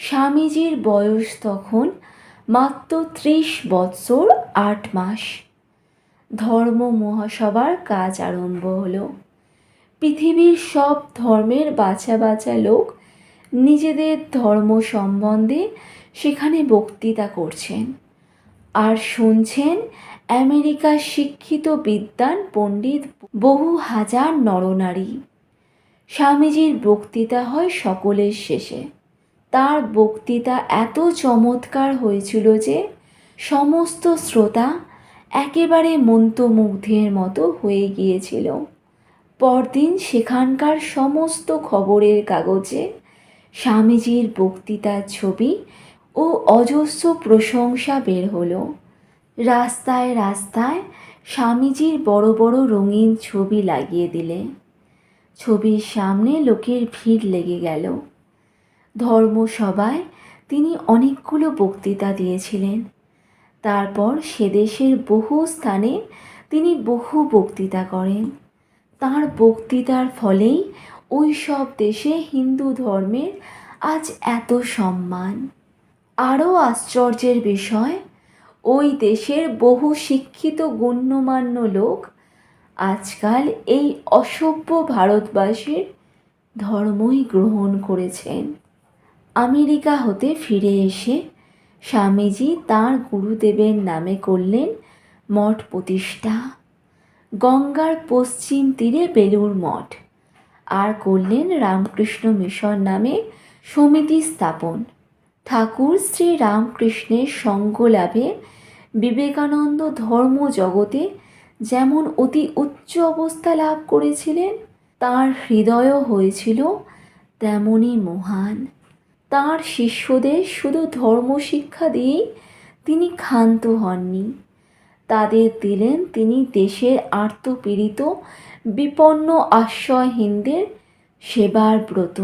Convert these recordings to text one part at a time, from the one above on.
স্বামীজির বয়স তখন মাত্র ত্রিশ বৎসর আট মাস। ধর্ম মহাসভার কাজ আরম্ভ হলো। পৃথিবীর সব ধর্মের বাছা বাছা লোক নিজেদের ধর্ম সম্বন্ধে সেখানে বক্তৃতা করছেন আর শুনছেন আমেরিকার শিক্ষিত বিদ্বান পণ্ডিত বহু হাজার নরনারী। স্বামীজির বক্তৃতা হয় সকলের শেষে। তার বক্তৃতা এত চমৎকার হয়েছিল যে সমস্ত শ্রোতা একেবারে মন্ত্রমুগ্ধের মতো হয়ে গিয়েছিল। পরদিন সেখানকার সমস্ত খবরের কাগজে স্বামীজির বক্তৃতার ছবি ও অজস্র প্রশংসা বের হলো। রাস্তায় রাস্তায় স্বামীজির বড় বড় রঙিন ছবি লাগিয়ে দিলে। ছবির সামনে লোকের ভিড় লেগে গেল। ধর্মসভায় তিনি অনেকগুলো বক্তৃতা দিয়েছিলেন। তারপর সে দেশের বহু স্থানে তিনি বহু বক্তৃতা করেন। তার বক্তৃতার ফলেই ওই সব দেশে হিন্দু ধর্মের আজ এত সম্মান। আরও আশ্চর্যের বিষয়, ওই দেশের বহু শিক্ষিত গণ্যমান্য লোক আজকাল এই অসভ্য ভারতবাসীর ধর্মই গ্রহণ করেছেন। আমেরিকা হতে ফিরে এসে স্বামীজি তাঁর গুরুদেবের নামে করলেন মঠ প্রতিষ্ঠা। গঙ্গার পশ্চিম তীরে বেলুর মঠ। আর করলেন রামকৃষ্ণ মিশন নামে সমিতি স্থাপন। ঠাকুর শ্রী রামকৃষ্ণের সঙ্গ লাভে বিবেকানন্দ ধর্ম জগতে যেমন অতি উচ্চ অবস্থা লাভ করেছিলেন, তার হৃদয়ও হয়েছিল তেমনই মহান। তার শিষ্যদের শুধু ধর্মশিক্ষা দিয়েই তিনি ক্ষান্ত হননি। তাদের দিলেন তিনি দেশের আর্তপীড়িত, বিপন্ন, আশ্রয়হীনদের সেবার ব্রত।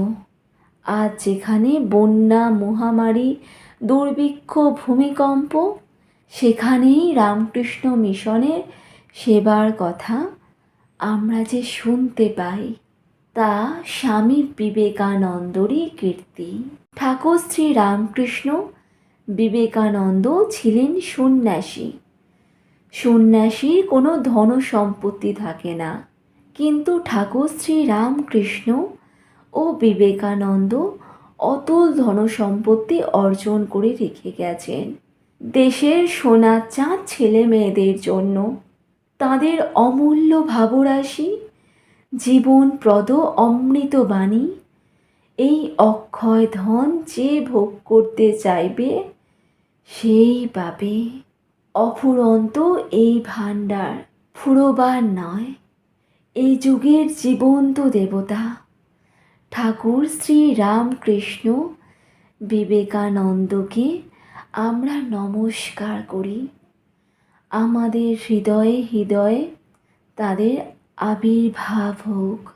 আজ যেখানে বন্যা, মহামারী, দুর্ভিক্ষ, ভূমিকম্প, সেখানেই রামকৃষ্ণ মিশনের সেবার কথা আমরা যে শুনতে পাই। তা স্বামী বিবেকানন্দরই কীর্তি। ঠাকুর শ্রী রামকৃষ্ণ বিবেকানন্দ ছিলেন সন্ন্যাসী। সন্ন্যাসীর কোনো ধন সম্পত্তি থাকে না। কিন্তু ঠাকুর শ্রী রামকৃষ্ণ ও বিবেকানন্দ অতুল ধন সম্পত্তি অর্জন করে রেখে গেছেন। দেশের সোনা চাঁদ ছেলে মেয়েদের জন্য তাদের অমূল্য ভাবরাশি জীবনপ্রদ অমৃতবাণী এই অক্ষয় ধন যে ভোগ করতে চাইবে, সেই পাবে। অফুরন্ত এই ভাণ্ডার ফুরোবার নয়। এই যুগের জীবন্ত দেবতা, ঠাকুর শ্রী রামকৃষ্ণ বিবেকানন্দকে আমরা নমস্কার করি। আমাদের হৃদয়ে হৃদয়ে তাদের আবির্ভাব হোক।